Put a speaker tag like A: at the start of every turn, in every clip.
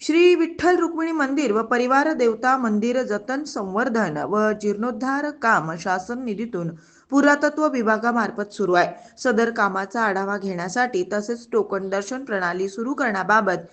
A: श्री विठ्ठल रुक्मिणी मंदिर व परिवार देवता मंदिर जतन संवर्धन व जीर्णोद्धार काम शासन निधीतून पुरातत्व विभागामार्फत सुरू आहे. सदर कामाचा आढावा घेण्यासाठी तसेच टोकन दर्शन प्रणाली सुरू करण्याबाबत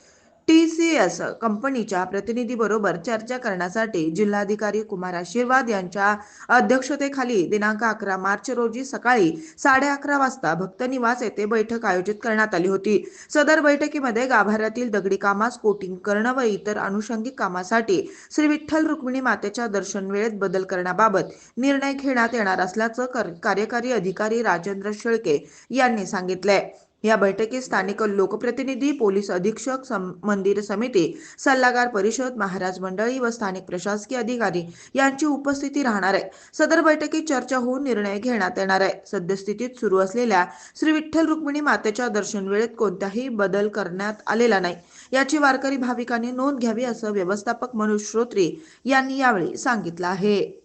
A: टी सी एस कंपनीच्या प्रतिनिधीबरोबर चर्चा करण्यासाठी जिल्हाधिकारी कुमार आशीर्वाद यांच्या अध्यक्षतेखाली दिनांक अकरा मार्च रोजी सकाळी साडे अकरा वाजता भक्त निवास येथे बैठक आयोजित करण्यात आली होती. सदर बैठकीमध्ये गाभाऱ्यातील दगडी कामास कोटिंग करणं व इतर अनुषंगिक कामासाठी श्री विठ्ठल रुक्मिणी मातेच्या दर्शन वेळेत बदल करण्याबाबत निर्णय घेण्यात येणार असल्याचं कर- कार्यकारी अधिकारी राजेंद्र शेळके यांनी सांगितलंय. या बैठकीत स्थानिक लोकप्रतिनिधी पोलीस अधीक्षक सम- मंदिर समिती सल्लागार परिषद महाराज मंडळी व स्थानिक प्रशासकीय अधिकारी यांची उपस्थिती राहणार आहे. सदर बैठकीत चर्चा होऊन निर्णय घेण्यात येणार आहे. सद्यस्थितीत सुरू असलेल्या श्री विठ्ठल रुक्मिणी मातेच्या दर्शन वेळेत कोणताही बदल करण्यात आलेला नाही. याची वारकरी भाविकांनी नोंद घ्यावी असं व्यवस्थापक मनोज श्रोत्री यांनी यावेळी सांगितलं आहे.